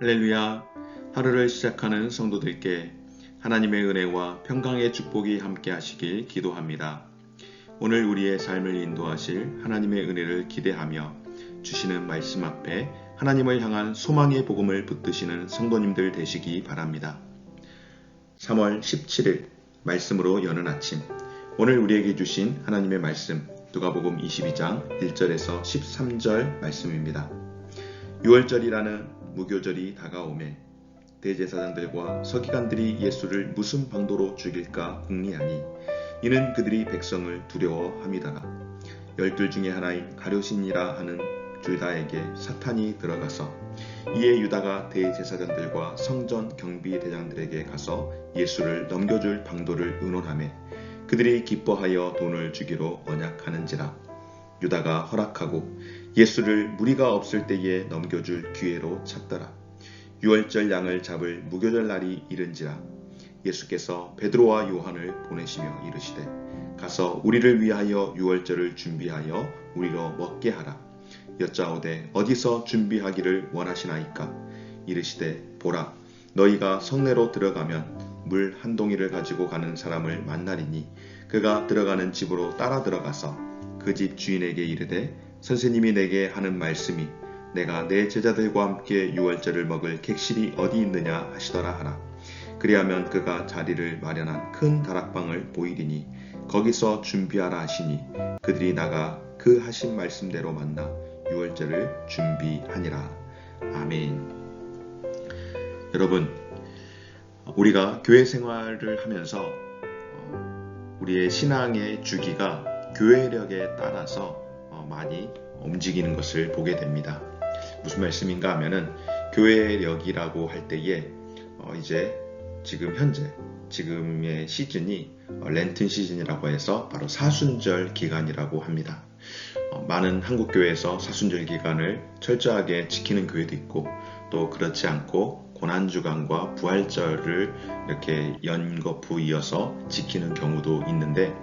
할렐루야. 하루를 시작하는 성도들께 하나님의 은혜와 평강의 축복이 함께 하시길 기도합니다. 오늘 우리의 삶을 인도하실 하나님의 은혜를 기대하며 주시는 말씀 앞에 하나님을 향한 소망의 복음을 붙드시는 성도님들 되시기 바랍니다. 3월 17일 말씀으로 여는 아침 오늘 우리에게 주신 하나님의 말씀 누가복음 22장 1절에서 13절 말씀입니다. 6월절이라는 무교절이 다가오매 대제사장들과 서기관들이 예수를 무슨 방도로 죽일까 궁리하니 이는 그들이 백성을 두려워함이다라. 열둘 중에 하나인 가료신이라 하는 주다에게 사탄이 들어가서 이에 유다가 대제사장들과 성전 경비 대장들에게 가서 예수를 넘겨줄 방도를 의논하매 그들이 기뻐하여 돈을 주기로 언약하는지라 유다가 허락하고 예수를 무리가 없을 때에 넘겨줄 기회로 찾더라. 유월절 양을 잡을 무교절 날이 이른지라 예수께서 베드로와 요한을 보내시며 이르시되 가서 우리를 위하여 유월절을 준비하여 우리로 먹게 하라. 여짜오되 어디서 준비하기를 원하시나이까? 이르시되 보라 너희가 성내로 들어가면 물 한 동이를 가지고 가는 사람을 만나리니 그가 들어가는 집으로 따라 들어가서 그 집 주인에게 이르되 선생님이 내게 하는 말씀이 내가 내 제자들과 함께 유월절을 먹을 객실이 어디 있느냐 하시더라 하라. 그리하면 그가 자리를 마련한 큰 다락방을 보이리니 거기서 준비하라 하시니 그들이 나가 그 하신 말씀대로 만나 유월절을 준비하니라. 아멘. 여러분, 우리가 교회 생활을 하면서 어, 우리의 신앙의 주기가 교회력에 따라서 어, 많이 움직이는 것을 보게 됩니다. 무슨 말씀인가 하면은 교회력이라고 할 때에 어 이제 지금 현재 지금의 시즌이 렌튼 시즌이라고 해서 바로 사순절 기간이라고 합니다. 어 많은 한국 교회에서 사순절 기간을 철저하게 지키는 교회도 있고 또 그렇지 않고 고난 주간과 부활절을 이렇게 연거푸 이어서 지키는 경우도 있는데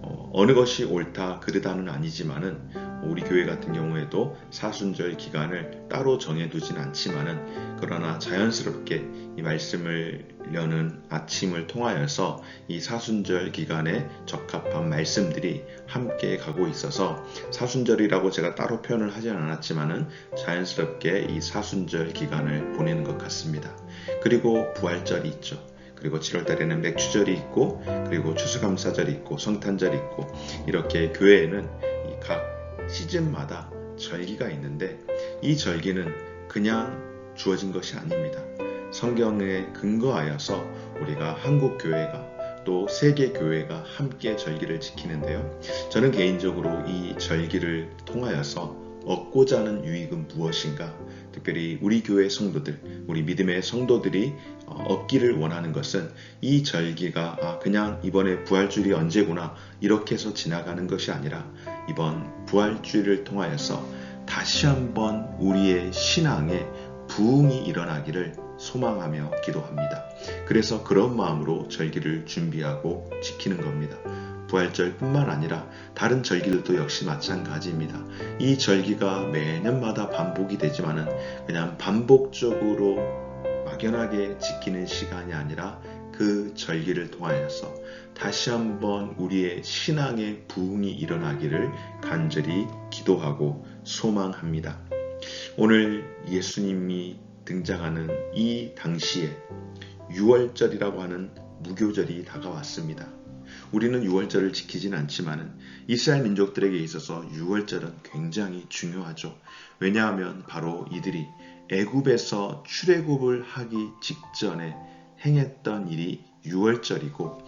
어, 느 것이 옳다 그르다는 아니지만은 우리 교회 같은 경우에도 사순절 기간을 따로 정해두진 않지만은 그러나 자연스럽게 이 말씀을 여는 아침을 통하여서 이 사순절 기간에 적합한 말씀들이 함께 가고 있어서 사순절이라고 제가 따로 표현을 하지 않았지만은 자연스럽게 이 사순절 기간을 보내는 것 같습니다. 그리고 부활절이 있죠. 그리고 7월 달에는 맥주절이 있고 그리고 추수감사절이 있고 성탄절이 있고 이렇게 교회에는 각 시즌마다 절기가 있는데 이 절기는 그냥 주어진 것이 아닙니다. 성경에 근거하여서 우리가 한국 교회가 또 세계 교회가 함께 절기를 지키는데요. 저는 개인적으로 이 절기를 통하여서 얻고자 하는 유익은 무엇인가? 특별히 우리 교회 성도들, 우리 믿음의 성도들이 어, 얻기를 원하는 것은 이 절기가 아, 그냥 이번에 부활주일이 언제구나 이렇게 해서 지나가는 것이 아니라 이번 부활주일을 통하여서 다시 한번 우리의 신앙에 부흥이 일어나기를 소망하며 기도합니다. 그래서 그런 마음으로 절기를 준비하고 지키는 겁니다. 부활절뿐만 아니라 다른 절기들도 역시 마찬가지입니다. 이 절기가 매년마다 반복이 되지만은 그냥 반복적으로 막연하게 지키는 시간이 아니라 그 절기를 통하여서 다시 한번 우리의 신앙의 부흥이 일어나기를 간절히 기도하고 소망합니다. 오늘 예수님이 등장하는 이 당시에 6월절이라고 하는 무교절이 다가왔습니다. 우리는 6월절을 지키진 않지만 이스라엘 민족들에게 있어서 6월절은 굉장히 중요하죠. 왜냐하면 바로 이들이 애굽에서 출애굽을 하기 직전에 행했던 일이 6월절이고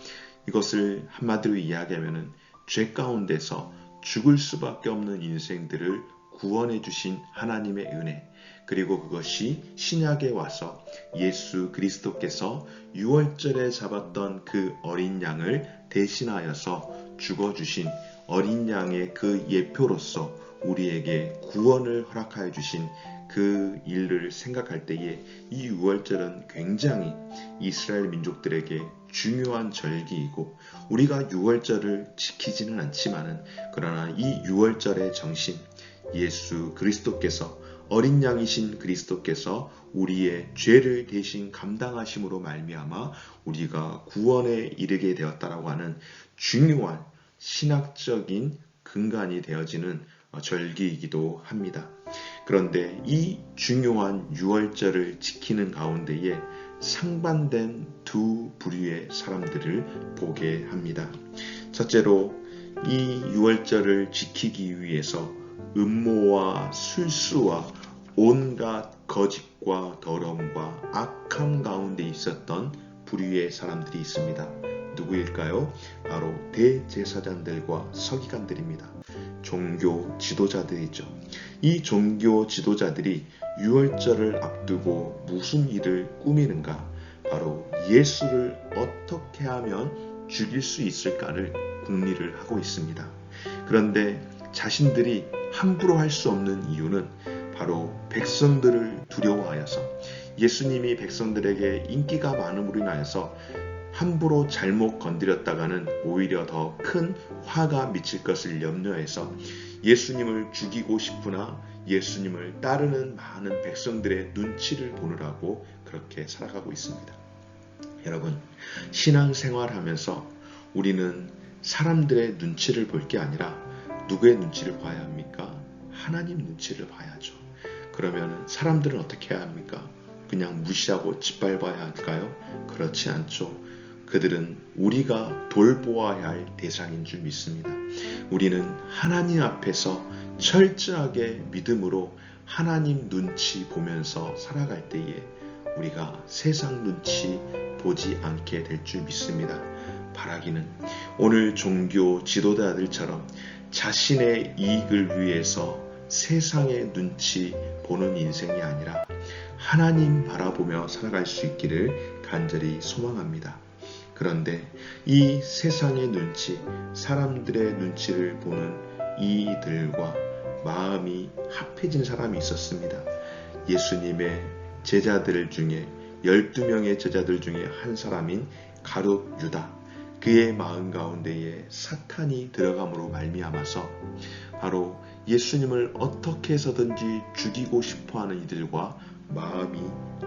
이것을 한마디로 이야기하면 죄 가운데서 죽을 수밖에 없는 인생들을 구원해 주신 하나님의 은혜 그리고 그것이 신약에 와서 예수 그리스도께서 6월절에 잡았던 그 어린 양을 대신하여서 죽어 주신 어린 양의 그 예표로서 우리에게 구원을 허락하여 주신 그 일을 생각할 때에 이 6월절은 굉장히 이스라엘 민족들에게 중요한 절기이고 우리가 6월절을 지키지는 않지만은 그러나 이 6월절의 정신 예수 그리스도께서 어린 양이신 그리스도께서 우리의 죄를 대신 감당하심으로 말미암아 우리가 구원에 이르게 되었다라고 하는 중요한 신학적인 근간이 되어지는 절기이기도 합니다. 그런데 이 중요한 유월절을 지키는 가운데에 상반된 두 부류의 사람들을 보게 합니다. 첫째로 이 유월절을 지키기 위해서 음모와 술수와 온갖 거짓과 더러움과 악함 가운데 있었던 부류의 사람들이 있습니다. 누구일까요? 바로 대제사장들과 서기관들입니다. 종교 지도자들이죠. 이 종교 지도자들이 유월절을 앞두고 무슨 일을 꾸미는가? 바로 예수를 어떻게 하면 죽일 수 있을까를 궁리를 하고 있습니다. 그런데 자신들이 함부로 할 수 없는 이유는 바로 백성들을 두려워하여서 예수님이 백성들에게 인기가 많음으로 인하여서 함부로 잘못 건드렸다가는 오히려 더 큰 화가 미칠 것을 염려해서 예수님을 죽이고 싶으나 예수님을 따르는 많은 백성들의 눈치를 보느라고 그렇게 살아가고 있습니다. 여러분, 신앙생활 하면서 우리는 사람들의 눈치를 볼 게 아니라 누구의 눈치를 봐야 합니까? 하나님 눈치를 봐야죠. 그러면 사람들은 어떻게 해야 합니까? 그냥 무시하고 짓밟아야 할까요? 그렇지 않죠. 그들은 우리가 돌보아야 할 대상인 줄 믿습니다. 우리는 하나님 앞에서 철저하게 믿음으로 하나님 눈치 보면서 살아갈 때에 우리가 세상 눈치 보지 않게 될 줄 믿습니다. 바라기는 오늘 종교 지도자들처럼 자신의 이익을 위해서 세상의 눈치 보는 인생이 아니라 하나님 바라보며 살아갈 수 있기를 간절히 소망합니다. 그런데 이 세상의 눈치, 사람들의 눈치를 보는 이들과 마음이 합해진 사람이 있었습니다. 예수님의 제자들 중에 12명의 제자들 중에 한 사람인 가룟 유다. 그의 마음 가운데에 사탄이 들어감으로 말미암아서 바로 예수님을 어떻게 해서든지 죽이고 싶어 하는 이들과 마음이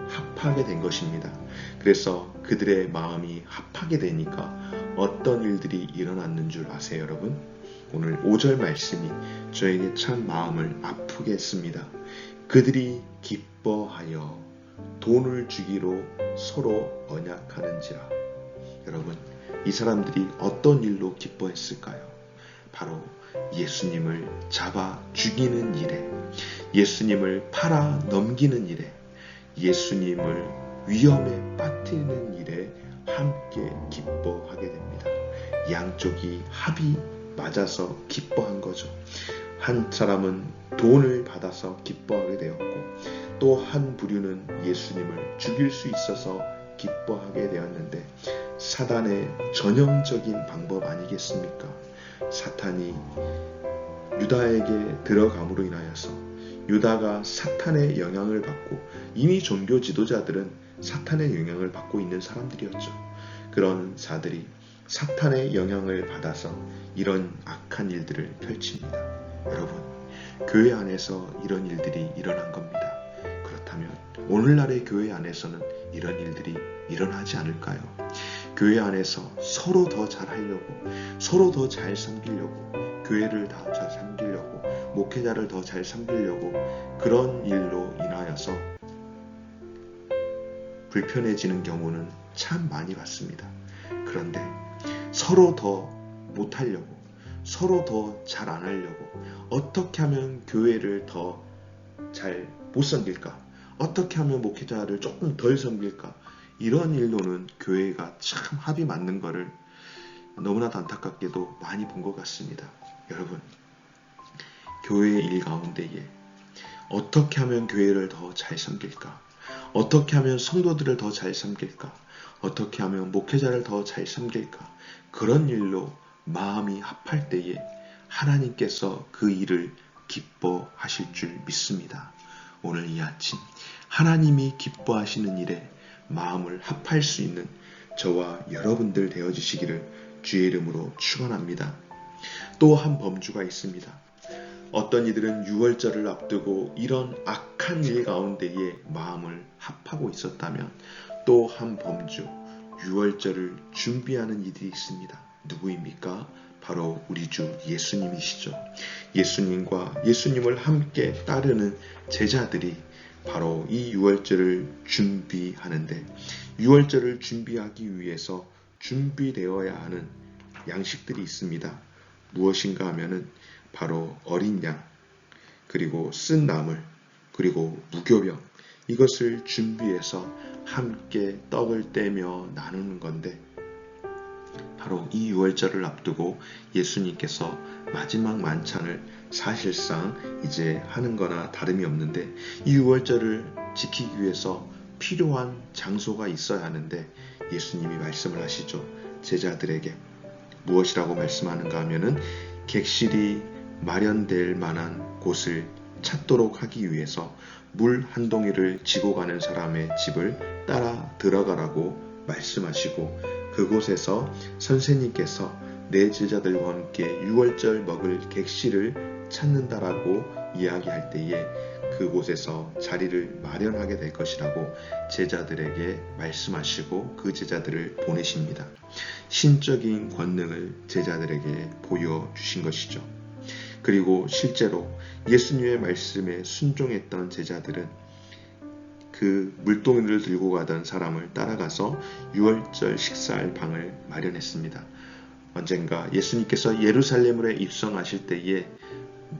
합하게 된 것입니다. 그래서 그들의 마음이 합하게 되니까 어떤 일들이 일어났는 줄 아세요, 여러분? 오늘 5절 말씀이 저에게 참 마음을 아프게 했습니다. 그들이 기뻐하여 돈을 주기로 서로 언약하는지라. 여러분, 이 사람들이 어떤 일로 기뻐했을까요? 바로 예수님을 잡아 죽이는 일에, 예수님을 팔아 넘기는 일에, 예수님을 위험에 빠뜨리는 일에 함께 기뻐하게 됩니다. 양쪽이 합이 맞아서 기뻐한 거죠. 한 사람은 돈을 받아서 기뻐하게 되었고, 또 한 부류는 예수님을 죽일 수 있어서 기뻐하게 되었는데, 사단의 전형적인 방법 아니겠습니까? 사탄이 유다에게 들어감으로 인하여서 유다가 사탄의 영향을 받고 이미 종교 지도자들은 사탄의 영향을 받고 있는 사람들이었죠. 그런 자들이 사탄의 영향을 받아서 이런 악한 일들을 펼칩니다. 여러분, 교회 안에서 이런 일들이 일어난 겁니다. 그렇다면 오늘날의 교회 안에서는 이런 일들이 일어나지 않을까요? 교회 안에서 서로 더 잘하려고, 서로 더 잘 섬기려고, 교회를 더잘 섬기려고, 목회자를 더 잘 섬기려고 그런 일로 인하여서 불편해지는 경우는 참 많이 봤습니다. 그런데 서로 더 못하려고, 서로 더 잘 안 하려고, 어떻게 하면 교회를 더 잘 못 섬길까? 어떻게 하면 목회자를 조금 덜 섬길까? 이런 일로는 교회가 참 합이 맞는 것을 너무나도 안타깝게도 많이 본 것 같습니다. 여러분, 교회의 일 가운데에 어떻게 하면 교회를 더 잘 섬길까? 어떻게 하면 성도들을 더 잘 섬길까? 어떻게 하면 목회자를 더 잘 섬길까? 그런 일로 마음이 합할 때에 하나님께서 그 일을 기뻐하실 줄 믿습니다. 오늘 이 아침 하나님이 기뻐하시는 일에 마음을 합할 수 있는 저와 여러분들 되어주시기를 주의 이름으로 축원합니다. 또 한 범주가 있습니다. 어떤 이들은 유월절을 앞두고 이런 악한 일 가운데에 마음을 합하고 있었다면 또 한 범주 유월절을 준비하는 이들이 있습니다. 누구입니까? 바로 우리 주 예수님이시죠. 예수님과 예수님을 함께 따르는 제자들이 바로 이 유월절을 준비하는데 유월절을 준비하기 위해서 준비되어야 하는 양식들이 있습니다. 무엇인가 하면은 바로 어린 양, 그리고 쓴 나물, 그리고 무교병 이것을 준비해서 함께 떡을 떼며 나누는 건데 바로 이 유월절을 앞두고 예수님께서 마지막 만찬을 사실상 이제 하는 거나 다름이 없는데 이 유월절을 지키기 위해서 필요한 장소가 있어야 하는데 예수님이 말씀을 하시죠. 제자들에게 무엇이라고 말씀하는가 하면은 객실이 마련될 만한 곳을 찾도록 하기 위해서 물 한 동이를 지고 가는 사람의 집을 따라 들어가라고 말씀하시고 그곳에서 선생님께서 내 제자들과 함께 유월절 먹을 객실을 찾는다라고 이야기할 때에 그곳에서 자리를 마련하게 될 것이라고 제자들에게 말씀하시고 그 제자들을 보내십니다. 신적인 권능을 제자들에게 보여주신 것이죠. 그리고 실제로 예수님의 말씀에 순종했던 제자들은 그 물동이를 들고 가던 사람을 따라가서 유월절 식사할 방을 마련했습니다. 언젠가 예수님께서 예루살렘으로 입성하실 때에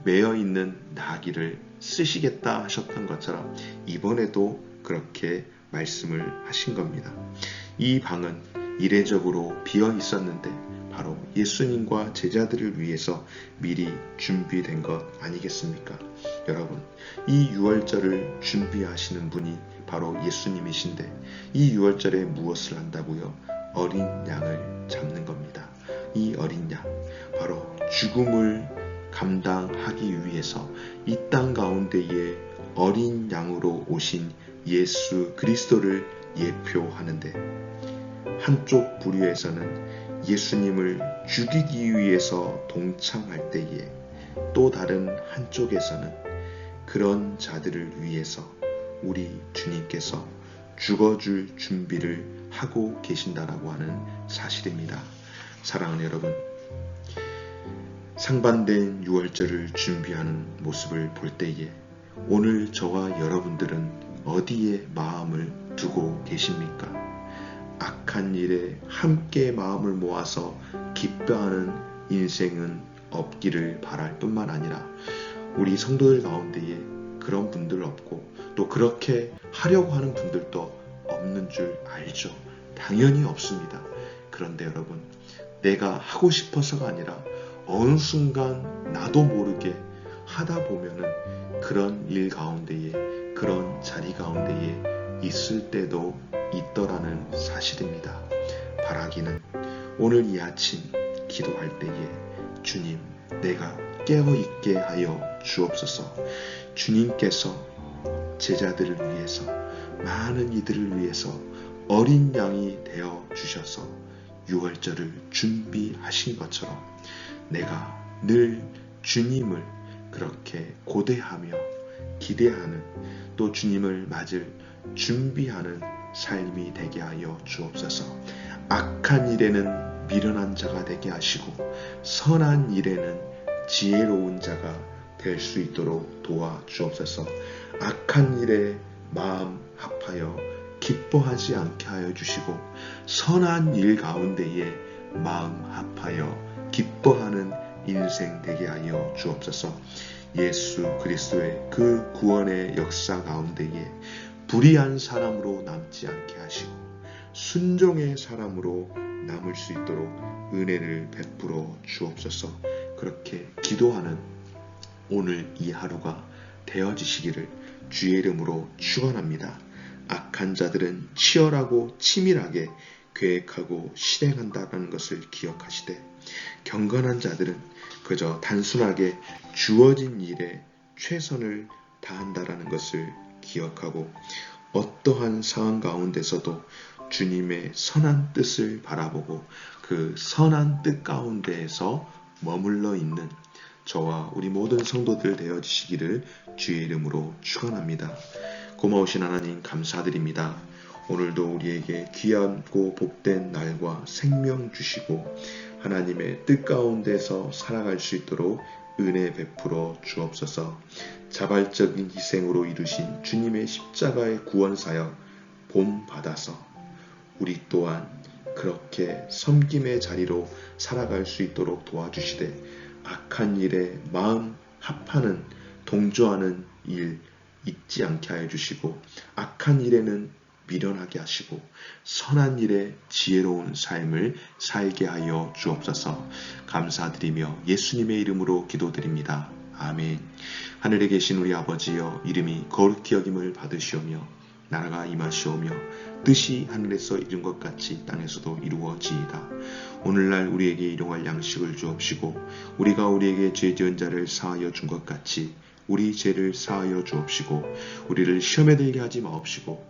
매어 있는 나귀를 쓰시겠다 하셨던 것처럼 이번에도 그렇게 말씀을 하신 겁니다. 이 방은 이례적으로 비어 있었는데 바로 예수님과 제자들을 위해서 미리 준비된 것 아니겠습니까? 여러분, 이 유월절을 준비하시는 분이 바로 예수님이신데 이 유월절에 무엇을 한다고요? 어린 양을 잡는 겁니다. 이 어린 양, 바로 죽음을 감당하기 위해서 이 땅 가운데에 어린 양으로 오신 예수 그리스도를 예표하는데 한쪽 부류에서는 예수님을 죽이기 위해서 동참할 때에 또 다른 한쪽에서는 그런 자들을 위해서 우리 주님께서 죽어줄 준비를 하고 계신다라고 하는 사실입니다. 사랑하는 여러분, 상반된 유월절을 준비하는 모습을 볼 때에 오늘 저와 여러분들은 어디에 마음을 두고 계십니까? 악한 일에 함께 마음을 모아서 기뻐하는 인생은 없기를 바랄 뿐만 아니라 우리 성도들 가운데에 그런 분들 없고 또 그렇게 하려고 하는 분들도 없는 줄 알죠. 당연히 없습니다. 그런데 여러분, 내가 하고 싶어서가 아니라 어느 순간 나도 모르게 하다 보면은 그런 일 가운데에 그런 자리 가운데에 있을 때도 있더라는 사실입니다. 바라기는 오늘 이 아침 기도할 때에 주님 내가 깨어 있게 하여 주옵소서 주님께서 제자들을 위해서 많은 이들을 위해서 어린 양이 되어 주셔서 유월절을 준비하신 것처럼 내가 늘 주님을 그렇게 고대하며 기대하는 또 주님을 맞을 준비하는 삶이 되게 하여 주옵소서. 악한 일에는 미련한 자가 되게 하시고 선한 일에는 지혜로운 자가 될 수 있도록 도와 주옵소서. 악한 일에 마음 합하여 기뻐하지 않게 하여 주시고 선한 일 가운데에 마음 합하여 기뻐하는 인생 되게 하여 주옵소서. 예수 그리스도의 그 구원의 역사 가운데에 불의한 사람으로 남지 않게 하시고 순종의 사람으로 남을 수 있도록 은혜를 베풀어 주옵소서. 그렇게 기도하는 오늘 이 하루가 되어지시기를 주의 이름으로 축원합니다. 악한 자들은 치열하고 치밀하게 계획하고 실행한다는 것을 기억하시되 경건한 자들은 그저 단순하게 주어진 일에 최선을 다한다라는 것을 기억하고 어떠한 상황 가운데서도 주님의 선한 뜻을 바라보고 그 선한 뜻 가운데에서 머물러 있는 저와 우리 모든 성도들 되어지시기를 주의 이름으로 축원합니다. 고마우신 하나님 감사드립니다. 오늘도 우리에게 귀하고 복된 날과 생명 주시고 하나님의 뜻 가운데서 살아갈 수 있도록 은혜 베풀어 주옵소서. 자발적인 희생으로 이루신 주님의 십자가의 구원 사역 봄 받아서 우리 또한 그렇게 섬김의 자리로 살아갈 수 있도록 도와주시되 악한 일에 마음 합하는 동조하는 일 잊지 않게 하여 주시고 악한 일에는 미련하게 하시고 선한 일에 지혜로운 삶을 살게 하여 주옵소서 감사드리며 예수님의 이름으로 기도드립니다. 아멘. 하늘에 계신 우리 아버지여 이름이 거룩히 여김을 받으시오며 나라가 임하시오며 뜻이 하늘에서 이룬 것 같이 땅에서도 이루어지이다. 오늘날 우리에게 일용할 양식을 주옵시고 우리가 우리에게 죄 지은 자를 사하여 준 것 같이 우리 죄를 사하여 주옵시고 우리를 시험에 들게 하지 마옵시고